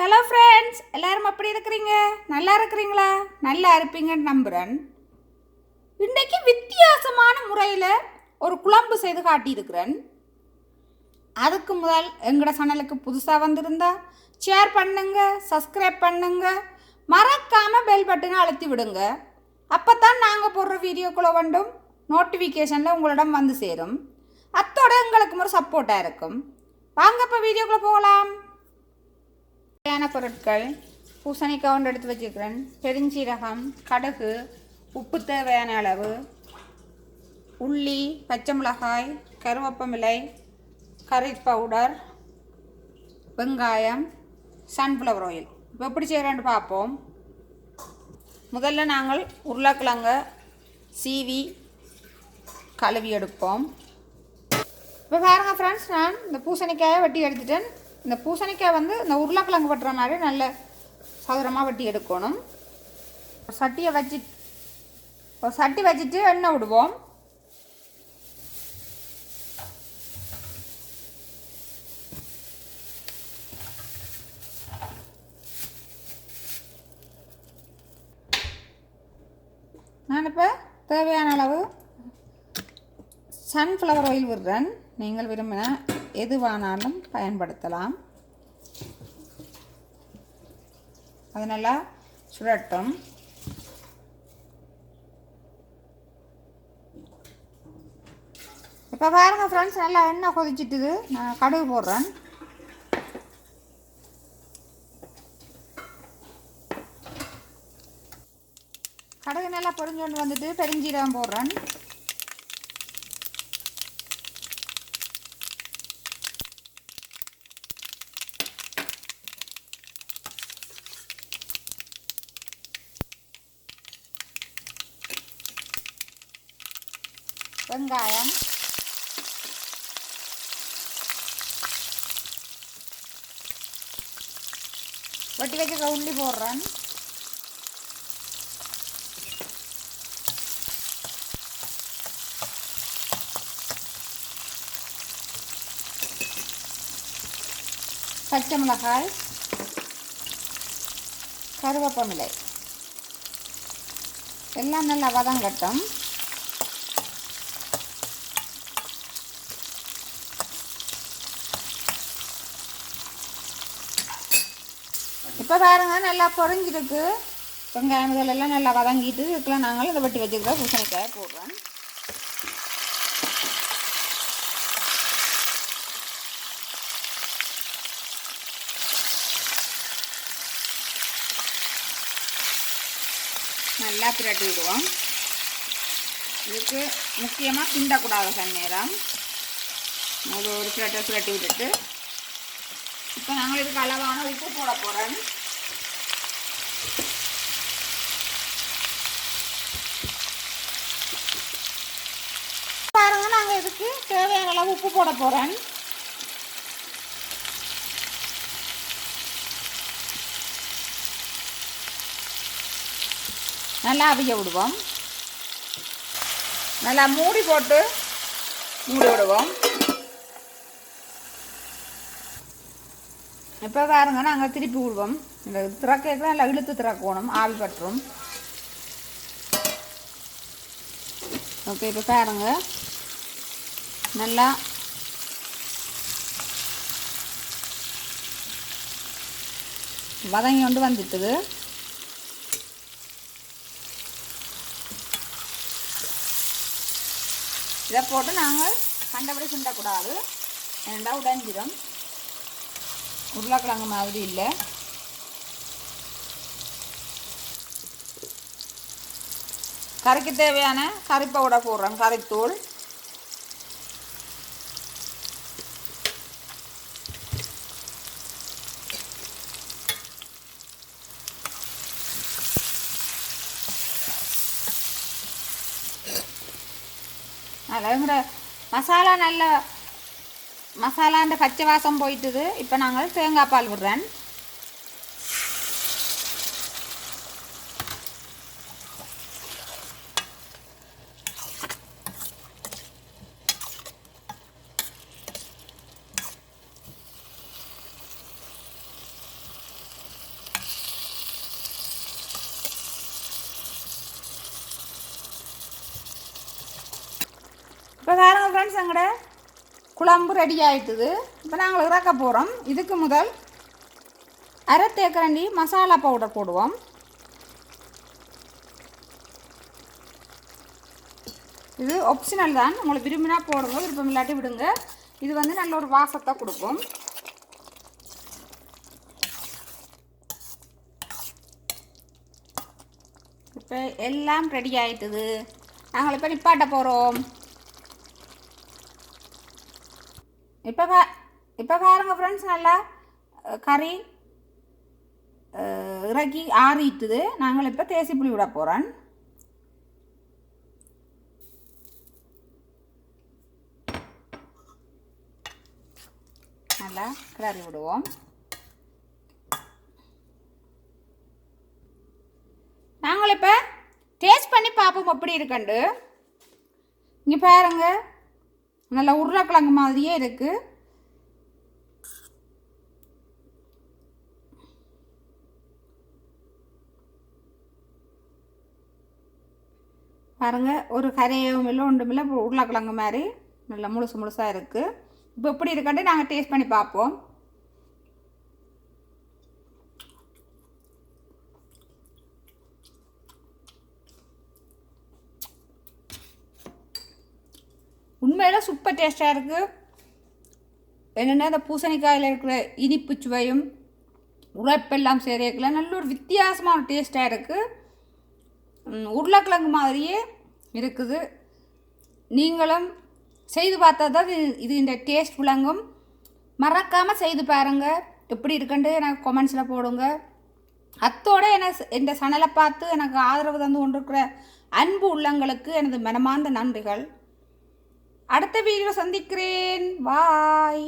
Hello friends எல்லாரும் எப்படி இருக்கிறீங்க? நல்லா இருக்கிறீங்களா? நல்லா இருப்பீங்கன்னு நம்புகிறேன் இன்றைக்கு வித்தியாசமான முறையில் ஒரு குழம்பு செய்து காட்டியிருக்கிறேன். அதுக்கு முதல் எங்களோட சேனலுக்கு புதுசாக வந்திருந்தா ஷேர் பண்ணுங்க சப்ஸ்கிரைப் பண்ணுங்க. மறக்காமல் பெல் பட்டனை அழுத்தி விடுங்க. அப்போ தான் நாங்கள் போடுற வீடியோக்குள்ளே வேண்டும் நோட்டிஃபிகேஷனில் உங்களிடம் வந்து சேரும். அத்தோட எங்களுக்கு ஒரு சப்போர்ட்டாக இருக்கும். வாங்க இப்போ வீடியோக்குள்ளே போகலாம். தேவையான பொருட்கள் பூசணிக்காய் ஒன்று எடுத்து வச்சுக்கிறேன் பெருஞ்சீரகம் கடுகு உப்பு தேவையான அளவு உள்ளி பச்சை மிளகாய் கருவேப்பமிலை கறி பவுடர் வெங்காயம் சன்ஃப்ளவர் ஆயில் இப்போ எப்படி செய்கிறேன்னு பார்ப்போம். முதல்ல நாங்கள் உருளைக்கிழங்க சீவி கழுவி எடுப்போம். இப்போ பாருங்கள் ஃப்ரெண்ட்ஸ் நான் இந்த பூசணிக்காயை வெட்டி எடுத்துட்டேன். இந்த பூசணிக்காய் வந்து இந்த உருளைக்கிழங்கு வெட்டுற மாதிரி நல்ல சதுரமாக வெட்டி எடுக்கணும். ஒரு சட்டியை வச்சு ஒரு சட்டி வச்சுட்டு எண்ணெய் விடுவோம். நான் இப்போ தேவையான அளவு சன்ஃப்ளவர் ஆயில் விடுறேன். நீங்கள் விரும்பின எதுவானாலும் பயன்படுத்தலாம். அது நல்லா சுழட்டும். இப்போ பாருங்கள் ஃப்ரெண்ட்ஸ் நல்லா எண்ணெய் கொதிச்சிட்டுது. நான் கடுகு போடுறேன். கடுகு நல்லா பொரிஞ்சோண்டு வந்துட்டு பெருஞ்சீரகம் போடுறேன். வெங்காயம். வெட்டி வைக்க உள்ளி போடுறேன். பச்சை மிளகாய் கருவேப்பமிலை எல்லாம் நல்லா வதங்கட்டும். இப்போ பாருங்க நல்லா பொறிஞ்சிருக்கு வெங்காயம் இதெல்லாம் எல்லாம் நல்லா வதங்கிட்டு இதுக்கெல்லாம் நாங்கள் இதை வெட்டி வச்சுக்கிறோம். பூசணிக்காய் போடுறோம். நல்லா பிரட்டி விடுவோம். இதுக்கு முக்கியமாக கிண்டக்கூடாது சந்நேரம் ஒரு ஒரு பிரட்டை பிரட்டி விட்டுட்டு. இப்போ நாங்கள் இதுக்கு அளவான உப்பு போட போகிறோம் பாருங்க நாங்கள் இதுக்கு தேவையான அளவு உப்பு போட போகிறேன் நல்லா அவிய விடுவோம். நல்லா மூடி போட்டு மூடி விடுவோம். இப்போ பாருங்க நாங்கள் திருப்பி விடுவோம். இந்த திறக்கலாம் நல்லா இழுத்து திறக்கணும் ஆவி பற்றும். ஓகே இப்போ பாருங்க. நல்லா வதங்கி கொண்டு வந்துட்டுது இதை போட்டு நாங்கள் கண்டபடி சுண்டக்கூடாது. ஏண்டா உடைஞ்சிடும் உருளைக்கிழங்கு மாதிரி இல்லை. கறிக்கு தேவையான கறிப்பை பவுடர் போடுறோம். கறித்தூள். அதில் கூட மசாலா நல்ல மசாலாண்ட பச்சை வாசம் போயிட்டுது. இப்போ நாங்கள் தேங்காய் பால் விடுறேன். பாருங்க ஃப்ரெண்ட்ஸ் எங்கட? குழம்பு ரெடி ஆகிட்டுது இப்போ நாங்கள் இறக்க போகிறோம் இதுக்கு முதல் அரை தேக்கரண்டி மசாலா பவுடர் போடுவோம். இது ஆப்ஷனல் தான். உங்களுக்கு விரும்பினா போடுங்க விருப்பம் இல்லாட்டி விடுங்க. இது வந்து நல்ல ஒரு வாசத்தை கொடுக்கும். இப்போ எல்லாம் ரெடி ஆயிட்டுது. நாங்கள் இப்போ நிப்பாட்ட போகிறோம் இப்போ பா இப்போ பாருங்கள் ஃப்ரெண்ட்ஸ் நல்லா கறி இறக்கி ஆறிட்டுது நாங்கள் இப்போ தேசி புளி விட போகிறோம் நல்லா கிளறி விடுவோம் நாங்கள் இப்போ டேஸ்ட் பண்ணி பார்ப்போம் எப்படி இருக்கண்டு இங்கே பாருங்க நல்லா உருளைக்கிழங்கு மாதிரியே இருக்குது பாருங்க ஒரு கரையவும் இல்லை ஒன்றும் இல்லை உருளைக்கிழங்கு மாதிரி. நல்லா முழுசு முழுசாக இருக்குது இப்போ எப்படி இருக்குன்ட்டு நாங்கள் டேஸ்ட் பண்ணி பார்ப்போம். உண்மையில் சூப்பர் டேஸ்ட்டாக இருக்குது என்னென்னா இந்த பூசணிக்காயில் இருக்கிற இனிப்பு சுவையும் உழைப்பெல்லாம் சேரியக்கல நல்ல ஒரு வித்தியாசமான டேஸ்ட்டாக இருக்குது உருளைக்கிழங்கு மாதிரியே இருக்குது. நீங்களும் செய்து பார்த்தா தான் இது இது இந்த டேஸ்ட் விளங்கும். மறக்காமல் செய்து பாருங்கள் எப்படி இருக்குன்ட்டு எனக்கு கொமெண்ட்ஸில் போடுங்க. அத்தோட என இந்த சனலை பார்த்து எனக்கு ஆதரவு தந்து கொண்டிருக்கிற அன்பு உள்ளங்களுக்கு எனது மனமார்ந்த நன்றிகள். அடுத்த வீடியோ சந்திக்கிறேன். பாய்